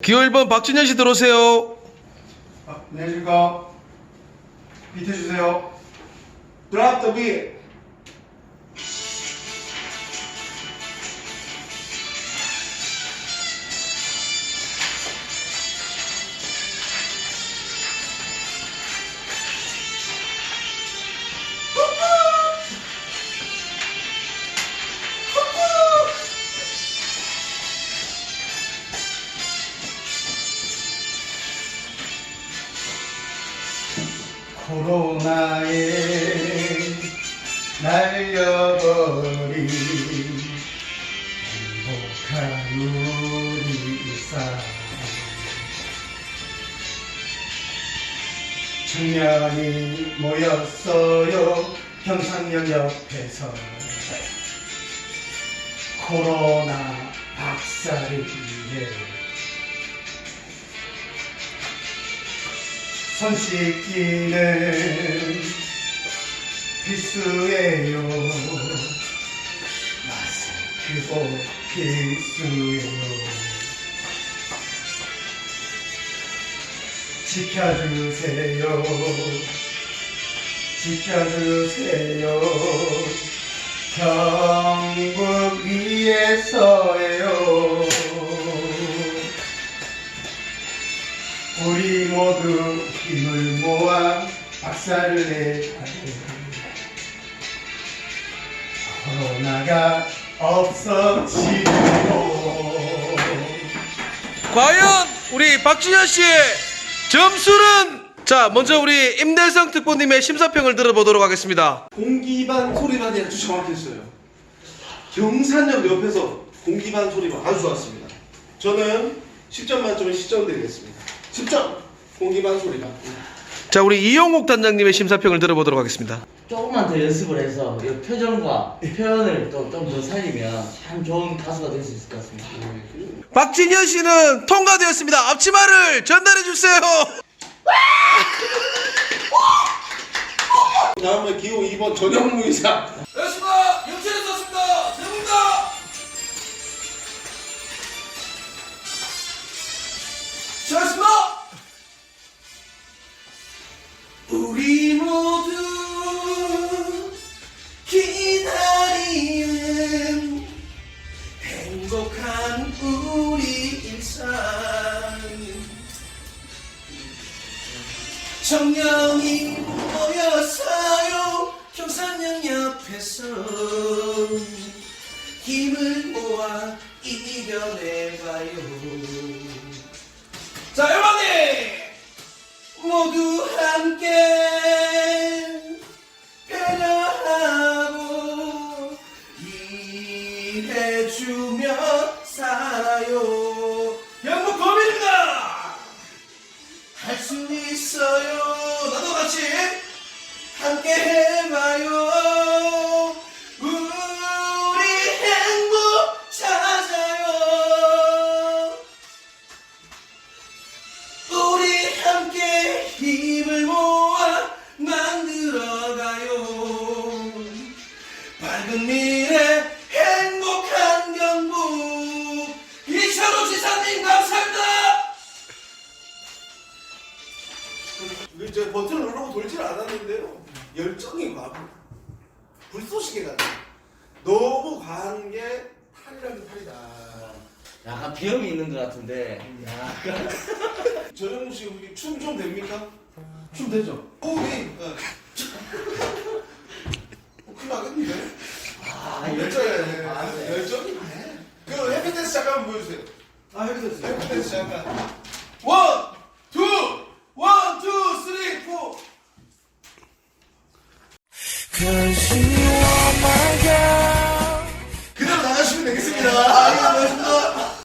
기호 1번 박진현 씨 들어오세요. 아, 안녕하십니까. 비트 주세요. 드랍 더 비. 코로나에 날려버린 행복한 우리 일상 청년이 모였어요. 경상역 옆에서. 코로나 박살을 위해 손 씻기는 필수예요. 마스크도 필수예요. 지켜주세요. 지켜주세요. 경북 위에서예 모두 힘을 모아 박살을 내가요 코로나가 없어지고 과연 우리 박진현 씨의 점수는 자 먼저 우리 임대성 특보님의 심사평을 들어보도록 하겠습니다. 공기반 소리반이 아주 정확했어요. 경산역 옆에서 공기반 소리반 아주 좋았습니다. 저는 10점 만점에 10점 드리겠습니다. 10점 공기반 소리반. 자 우리 이용욱 단장님의 심사평을 들어보도록 하겠습니다. 조금만 더 연습을 해서 이 표정과 표현을 또 좀 더 살리면 참 좋은 가수가 될 수 있을 것 같습니다. 박진현 씨는 통과되었습니다. 앞치마를 전달해 주세요. 다음에 기호 2번 전현무 이사. 청년이 모여서요. 경산역 옆에서 힘을 모아 이겨내봐요. 자 여러분들! 모두 함께 힘을 모아 만들어가요. 밝은 미래 행복한 경북. 이철우 지사님 감사합니다. 이제 버튼을 누르고 돌지를 않았는데요. 열정이 과한 불쏘시개 같아 너무 과한 게 탈이라는 탈이다. 약간 비염이 있는 것 같은데. 약간 전현무 씨 우리 춤좀 됩니까? 춤 되죠? 어. 어, 큰일 나겠는데? 아 열정이 열정이 네. 열정이 네. 그 해피댄스 잠깐 보여주세요 아 해피댄스 해피댄스 잠깐 원, 투, 원, 투, 쓰리, 포 그대로 나가시면 되겠습니다